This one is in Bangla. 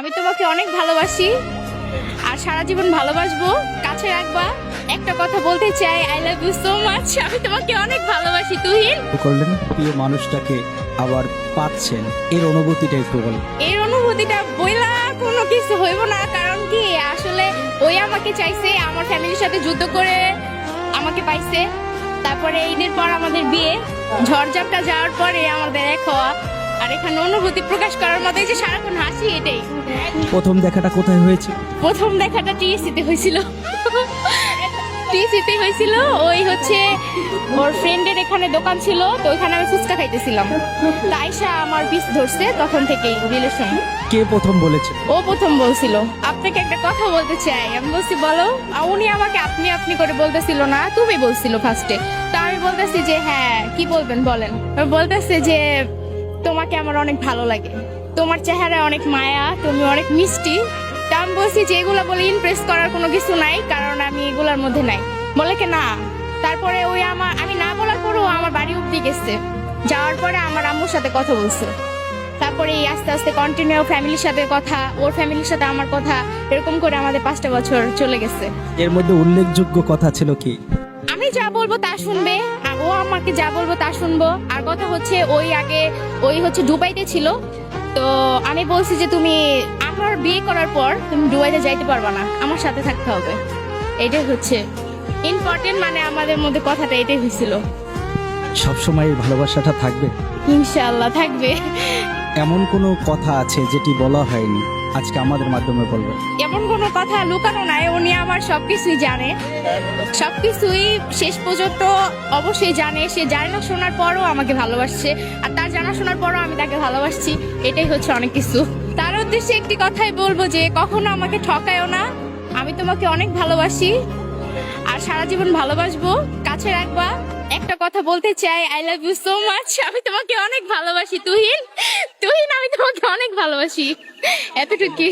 আমি তোমাকে অনেক ভালোবাসি আর সারা জীবন ভালোবাসবো। কাছে রাখবা একটা কথা বলতে চাই I love you so much আমি তোমাকে অনেক ভালোবাসি তুহিন। করলেন প্রিয় মানুষটাকে আবার পাচ্ছেন। এর অনুভূতিটা একটু বলেন এর অনুভূতিটা বইলা কোনো কিছু হইব না কারণ কি আসলে ওই আমাকে চাইছে আমার ফ্যামিলির সাথে যুদ্ধ করে আমাকে পাইছে। তারপরে ঈদের পর আমাদের বিয়ে। ঝড়ঝাপটা যাওয়ার পরে আমাদের এক হওয়া। এখানে অনুভূতি প্রকাশ করার মতো যে সারাক্ষণ হাসি এটাই। প্রথম দেখাটা কোথায় হয়েছে প্রথম দেখাটা টিএসিতে হয়েছিল। টিএসিতে হয়েছিল ওই হচ্ছে ওর ফ্রেন্ডের এখানে দোকান ছিল তো ওইখানে আমি ফুচকা খাইতেছিলাম। তো আমার পিস ধরছে তখন থেকেই রিলেশন কে প্রথম বলেছে? ও প্রথম বলছিল। আপনাকে একটা কথা বলতে চাই আমি বলছি বলো উনি আমাকে আপনি আপনি করে বলতেছিল না তুমি বলছিল ফার্স্টে তা আমি বলতেছি যে হ্যাঁ কি বলবেন বলেন? বলতেছে যে তোমাকে আমার অনেক ভালো লাগে। তোমার চেহারায় অনেক মায়া তুমি অনেক মিষ্টি। তা আমি বলছি যে এগুলা বলে ইমপ্রেস করার কোনো কিছু নাই কারণ আমি এগুলার মধ্যে নাই। বলে কি না তারপরে ওই আমার আমি না বলার পরেও আমার বাড়ি অব্দি গেছে। যাওয়ার পরে আমার আম্মুর সাথে কথা বলছে। তারপরে এই আস্তে আস্তে কন্টিনিউ ফ্যামিলির সাথে কথা ওর ফ্যামিলির সাথে আমার কথা এরকম করে আমাদের পাঁচটা বছর চলে গেছে। এর মধ্যে উল্লেখযোগ্য কথা ছিল কি? আমি যা বলব তা শুনবে। ও আমাকে যা বলব তা শুনব। আর কথা হচ্ছে ওই আগে ওই হচ্ছে দুবাইতে ছিল। তো আমি বলছি যে তুমি আমার বিয়ে করার পর তুমি দুবাইতে যাইতে পারবা না। আমার সাথে থাকতে হবে। এটাই হচ্ছে ইম্পর্টেন্ট মানে আমাদের মধ্যে কথাটা এটাই হয়েছিল। সবসময় এই ভালোবাসাটা থাকবে। ইনশাআল্লাহ থাকবে। এমন কোনো কথা আছে যেটি বলা হয়নি। আজকে আমাদের মাধ্যমে বলবেন এমন কোনো কথা লুকানো নাই, উনি আমার সবকিছুই জানে। সবকিছুই শেষ পর্যন্ত অবশ্যই জানে। সে জানে না, শোনার পরও আমাকে ভালোবাসছে। আর তার জানা শোনার পরও আমি তাকে ভালোবাসছি। এটাই হচ্ছে অনেক কিছু। তার উদ্দেশ্যে একটি কথাই বলব যে, কখনো আমাকে ঠকায়ও না। আমি তোমাকে অনেক ভালোবাসি। আর সারা জীবন ভালোবাসবো। কাছে রাখবা। একটা কথা বলতে চাই I love you so much আমি তোমাকে অনেক ভালোবাসি, তুহিন। তুহিন, আমি তোমাকে অনেক ভালোবাসি এতটুকু